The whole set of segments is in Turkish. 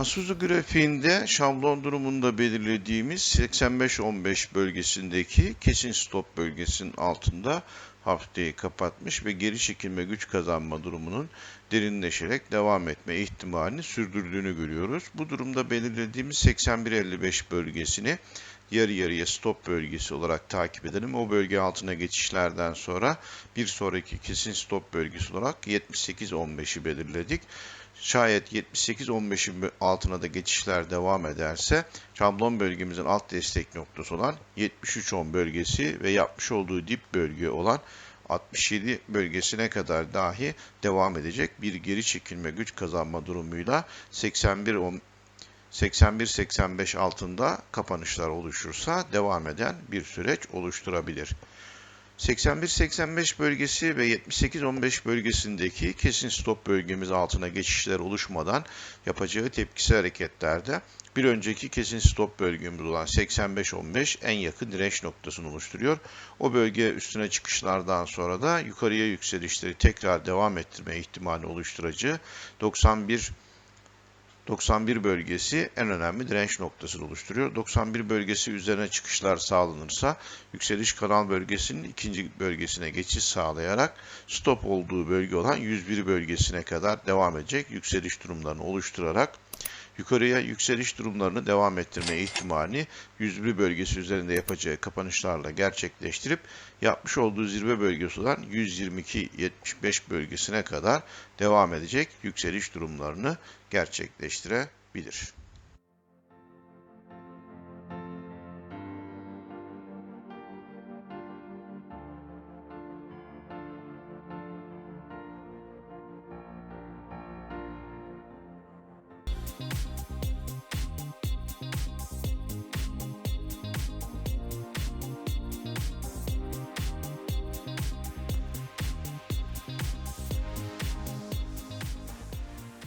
Asuzu grafiğinde şablon durumunda belirlediğimiz 85-15 bölgesindeki kesin stop bölgesinin altında haftayı kapatmış ve geri çekilme güç kazanma durumunun derinleşerek devam etme ihtimalini sürdürdüğünü görüyoruz. Bu durumda belirlediğimiz 81-55 bölgesini yarı yarıya stop bölgesi olarak takip edelim. O bölge altına geçişlerden sonra bir sonraki kesin stop bölgesi olarak 78-15'i belirledik. Şayet 78-15'in altına da geçişler devam ederse şablon bölgemizin alt destek noktası olan 73-10 bölgesi ve yapmış olduğu dip bölge olan 67 bölgesine kadar dahi devam edecek bir geri çekilme güç kazanma durumuyla 81 81-85 altında kapanışlar oluşursa devam eden bir süreç oluşturabilir. 81-85 bölgesi ve 78-15 bölgesindeki kesin stop bölgemiz altına geçişler oluşmadan yapacağı tepkisi hareketlerde bir önceki kesin stop bölgemiz olan 85-15 en yakın direnç noktasını oluşturuyor. O bölge üstüne çıkışlardan sonra da yukarıya yükselişleri tekrar devam ettirme ihtimali oluşturacağı 91 91 bölgesi en önemli direnç noktasını oluşturuyor. 91 bölgesi üzerine çıkışlar sağlanırsa yükseliş kanal bölgesinin ikinci bölgesine geçiş sağlayarak stop olduğu bölge olan 101 bölgesine kadar devam edecek yükseliş durumlarını oluşturarak yukarıya yükseliş durumlarını devam ettirme ihtimalini 101 bölgesi üzerinde yapacağı kapanışlarla gerçekleştirip yapmış olduğu zirve bölgesi olan 122-75 bölgesine kadar devam edecek yükseliş durumlarını gerçekleştirebilir.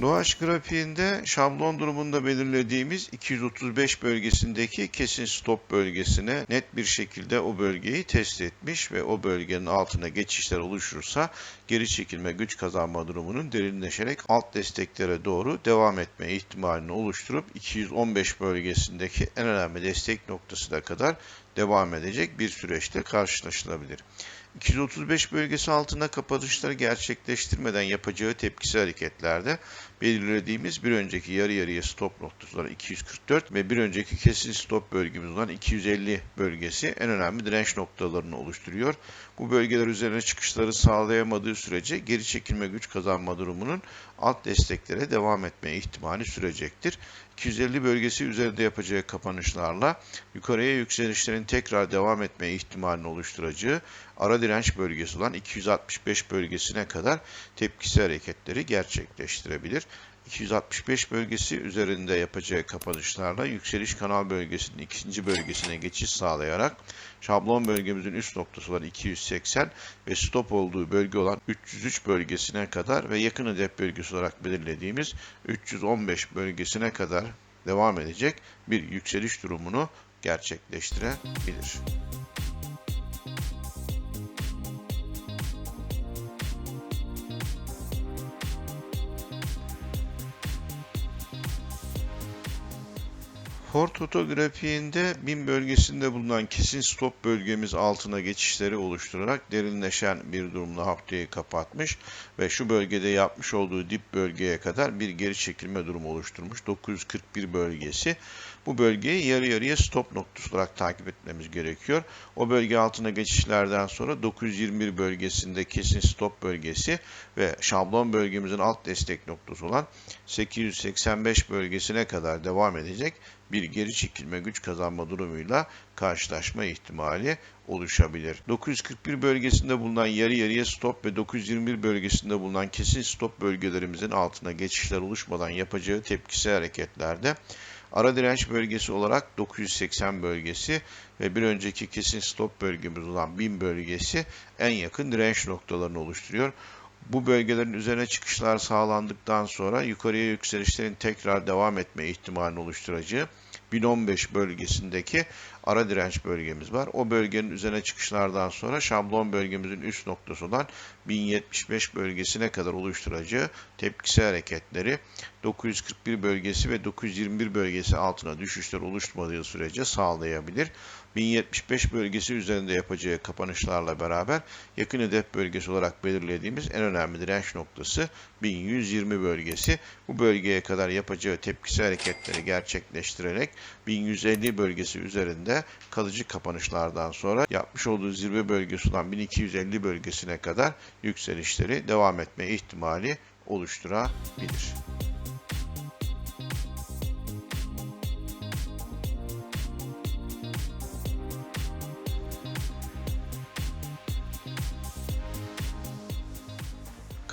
Doğaç grafiğinde şablon durumunda belirlediğimiz 235 bölgesindeki kesin stop bölgesine net bir şekilde o bölgeyi test etmiş ve o bölgenin altına geçişler oluşursa geri çekilme güç kazanma durumunun derinleşerek alt desteklere doğru devam etme ihtimalini oluşturup 215 bölgesindeki en önemli destek noktasına kadar devam edecek bir süreçte karşılaşılabilir. 235 bölgesi altında kapatışları gerçekleştirmeden yapacağı tepkisi hareketlerde belirlediğimiz bir önceki yarı yarıya stop noktası olan 244 ve bir önceki kesin stop bölgemiz olan 250 bölgesi en önemli direnç noktalarını oluşturuyor. Bu bölgeler üzerine çıkışları sağlayamadığı sürece geri çekilme güç kazanma durumunun alt desteklere devam etme ihtimali sürecektir. 250 bölgesi üzerinde yapacağı kapanışlarla yukarıya yükselişlerin tekrar devam etme ihtimalini oluşturacağı ara direnç bölgesi olan 265 bölgesine kadar tepkisi hareketleri gerçekleştirebilir. 265 bölgesi üzerinde yapacağı kapanışlarla yükseliş kanal bölgesinin ikinci bölgesine geçiş sağlayarak şablon bölgemizin üst noktası olan 280 ve stop olduğu bölge olan 303 bölgesine kadar ve yakın hedef bölgesi olarak belirlediğimiz 315 bölgesine kadar devam edecek bir yükseliş durumunu gerçekleştirebilir. Ford fotografiğinde bin bölgesinde bulunan kesin stop bölgemiz altına geçişleri oluşturarak derinleşen bir durumla haftayı kapatmış ve şu bölgede yapmış olduğu dip bölgeye kadar bir geri çekilme durumu oluşturmuş. 941 bölgesi. Bu bölgeyi yarı yarıya stop noktası olarak takip etmemiz gerekiyor. O bölge altına geçişlerden sonra 921 bölgesinde kesin stop bölgesi ve şablon bölgemizin alt destek noktası olan 885 bölgesine kadar devam edecek bir geri çekilme güç kazanma durumuyla karşılaşma ihtimali oluşabilir. 941 bölgesinde bulunan yarı yarıya stop ve 921 bölgesinde bulunan kesin stop bölgelerimizin altına geçişler oluşmadan yapacağı tepkisi hareketlerde ara direnç bölgesi olarak 980 bölgesi ve bir önceki kesin stop bölgemiz olan 1000 bölgesi en yakın direnç noktalarını oluşturuyor. Bu bölgelerin üzerine çıkışlar sağlandıktan sonra yukarıya yükselişlerin tekrar devam etme ihtimalini oluşturacağı 1015 bölgesindeki ara direnç bölgemiz var. O bölgenin üzerine çıkışlardan sonra şablon bölgemizin üst noktası olan 1075 bölgesine kadar oluşturacağı tepkisi hareketleri 941 bölgesi ve 921 bölgesi altına düşüşler oluşturmadığı sürece sağlayabilir. 1075 bölgesi üzerinde yapacağı kapanışlarla beraber yakın hedef bölgesi olarak belirlediğimiz en önemli direnç noktası 1120 bölgesi. Bu bölgeye kadar yapacağı tepkisi hareketleri gerçekleştirerek 1150 bölgesi üzerinde kalıcı kapanışlardan sonra yapmış olduğu zirve bölgesi olan 1250 bölgesine kadar yükselişleri devam etme ihtimali oluşturabilir.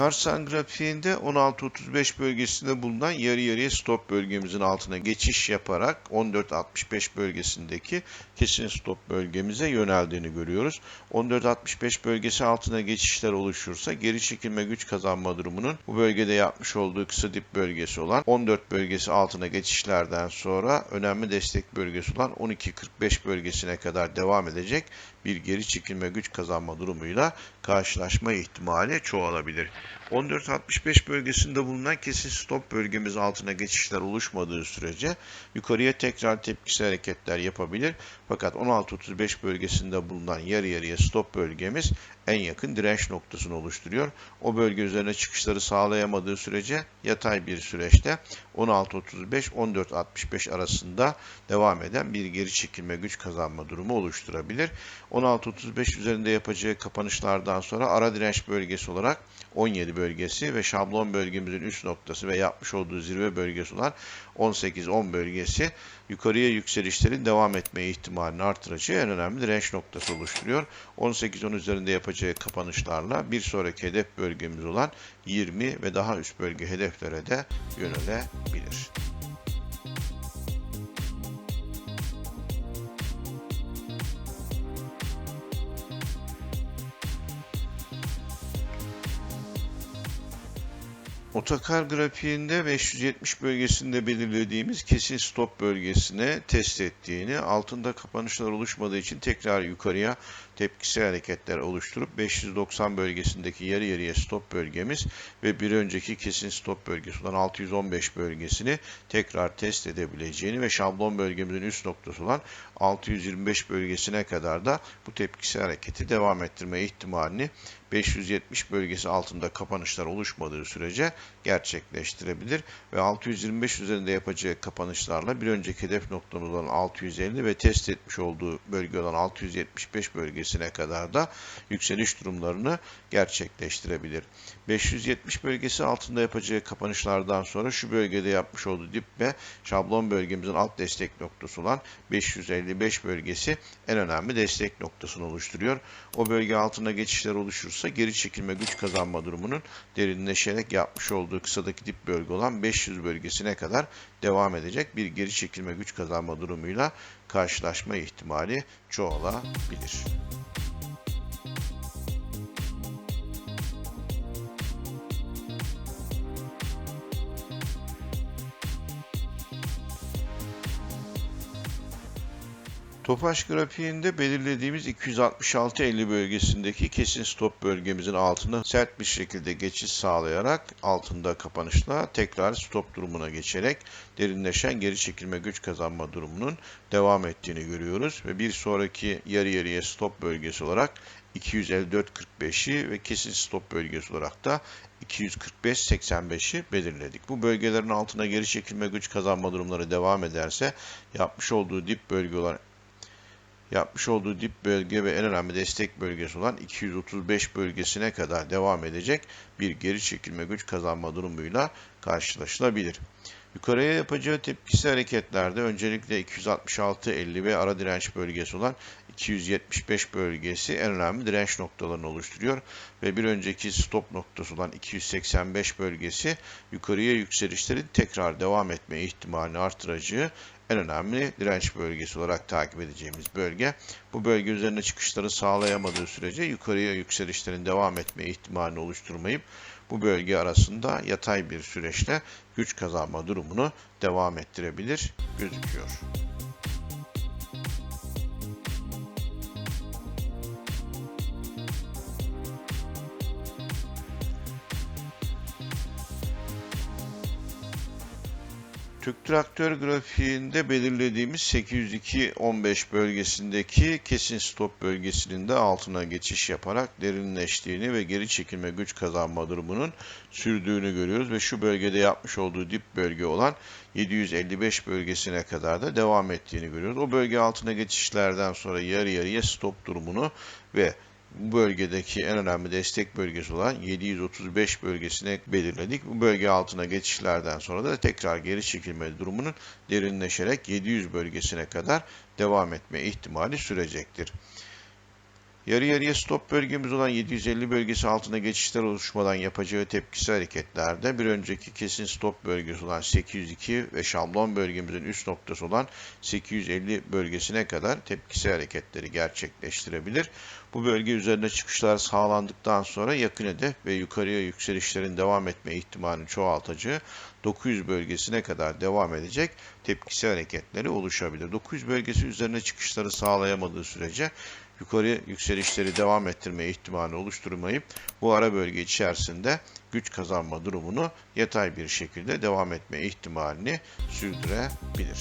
Karsan grafiğinde 16.35 bölgesinde bulunan yarı yarıya stop bölgemizin altına geçiş yaparak 14.65 bölgesindeki kesin stop bölgemize yöneldiğini görüyoruz. 14.65 bölgesi altına geçişler oluşursa geri çekilme güç kazanma durumunun bu bölgede yapmış olduğu kısa dip bölgesi olan 14 bölgesi altına geçişlerden sonra önemli destek bölgesi olan 12.45 bölgesine kadar devam edecek bir geri çekilme güç kazanma durumuyla karşılaşma ihtimali çoğalabilir. 14.65 bölgesinde bulunan kesin stop bölgemiz altına geçişler oluşmadığı sürece yukarıya tekrar tepkisi hareketler yapabilir. Fakat 16.35 bölgesinde bulunan yarı yarıya stop bölgemiz en yakın direnç noktasını oluşturuyor. O bölge üzerine çıkışları sağlayamadığı sürece yatay bir süreçte 16.35-14.65 arasında devam eden bir geri çekilme güç kazanma durumu oluşturabilir. 16.35 üzerinde yapacağı kapanışlardan sonra ara direnç bölgesi olarak 17 bölgesi ve şablon bölgemizin üst noktası ve yapmış olduğu zirve bölgesi olan 18-10 bölgesi yukarıya yükselişlerin devam etme ihtimalini artıracağı en önemli direnç noktası oluşturuyor. 18-10 üzerinde yapacağı kapanışlarla bir sonraki hedef bölgemiz olan 20 ve daha üst bölge hedeflere de yönelebilir. Otokar grafiğinde 570 bölgesinde belirlediğimiz kesin stop bölgesine test ettiğini, altında kapanışlar oluşmadığı için tekrar yukarıya tepkisel hareketler oluşturup 590 bölgesindeki yarı yarıya stop bölgemiz ve bir önceki kesin stop bölgesi olan 615 bölgesini tekrar test edebileceğini ve şablon bölgemizin üst noktası olan 625 bölgesine kadar da bu tepkisel hareketi devam ettirme ihtimalini 570 bölgesi altında kapanışlar oluşmadığı sürece gerçekleştirebilir ve 625 üzerinde yapacağı kapanışlarla bir önceki hedef noktamız olan 650 ve test etmiş olduğu bölge olan 675 bölgesine kadar da yükseliş durumlarını gerçekleştirebilir. 570 bölgesi altında yapacağı kapanışlardan sonra şu bölgede yapmış olduğu dip ve şablon bölgemizin alt destek noktası olan 555 bölgesi en önemli destek noktasını oluşturuyor. O bölge altında geçişler oluşursa geri çekilme güç kazanma durumunun derinleşerek yapmış olduğu kısadaki dip bölge olan 500 bölgesine kadar devam edecek bir geri çekilme güç kazanma durumuyla karşılaşma ihtimali çoğalabilir. Topaş grafiğinde belirlediğimiz 266.50 bölgesindeki kesin stop bölgemizin altına sert bir şekilde geçiş sağlayarak altında kapanışla tekrar stop durumuna geçerek derinleşen geri çekilme güç kazanma durumunun devam ettiğini görüyoruz ve bir sonraki yarı yarıya stop bölgesi olarak 254.45'i ve kesin stop bölgesi olarak da 245-85'i belirledik. Bu bölgelerin altına geri çekilme güç kazanma durumları devam ederse yapmış olduğu dip bölge olan yapmış olduğu dip bölge ve en önemli destek bölgesi olan 235 bölgesine kadar devam edecek bir geri çekilme güç kazanma durumuyla karşılaşılabilir. Yukarıya yapacağı tepkisi hareketlerde öncelikle 266-50 ve ara direnç bölgesi olan 275 bölgesi en önemli direnç noktalarını oluşturuyor ve bir önceki stop noktası olan 285 bölgesi yukarıya yükselişlerin tekrar devam etme ihtimalini artıracağı en önemli direnç bölgesi olarak takip edeceğimiz bölge. Bu bölge üzerine çıkışları sağlayamadığı sürece yukarıya yükselişlerin devam etme ihtimalini oluşturmayıp bu bölge arasında yatay bir süreçte güç kazanma durumunu devam ettirebilir gözüküyor. Türk Traktör grafiğinde belirlediğimiz 802.15 bölgesindeki kesin stop bölgesinin de altına geçiş yaparak derinleştiğini ve geri çekilme güç kazanma durumunun sürdüğünü görüyoruz ve şu bölgede yapmış olduğu dip bölge olan 755 bölgesine kadar da devam ettiğini görüyoruz. O bölge altına geçişlerden sonra yarı yarıya stop durumunu ve bu bölgedeki en önemli destek bölgesi olan 735 bölgesine belirledik. Bu bölge altına geçişlerden sonra da tekrar geri çekilme durumunun derinleşerek 700 bölgesine kadar devam etme ihtimali sürecektir. Yarı yarıya stop bölgemiz olan 750 bölgesi altına geçişler oluşmadan yapacağı tepkisi hareketlerde bir önceki kesin stop bölgesi olan 802 ve şablon bölgemizin üst noktası olan 850 bölgesine kadar tepkisi hareketleri gerçekleştirebilir. Bu bölge üzerine çıkışlar sağlandıktan sonra yakın hedef ve yukarıya yükselişlerin devam etme ihtimalini çoğaltacağı 900 bölgesine kadar devam edecek tepkisi hareketleri oluşabilir. 900 bölgesi üzerine çıkışları sağlayamadığı sürece yukarı yükselişleri devam ettirme ihtimali oluşturmayıp bu ara bölge içerisinde güç kazanma durumunu yatay bir şekilde devam etme ihtimalini sürdürebilir.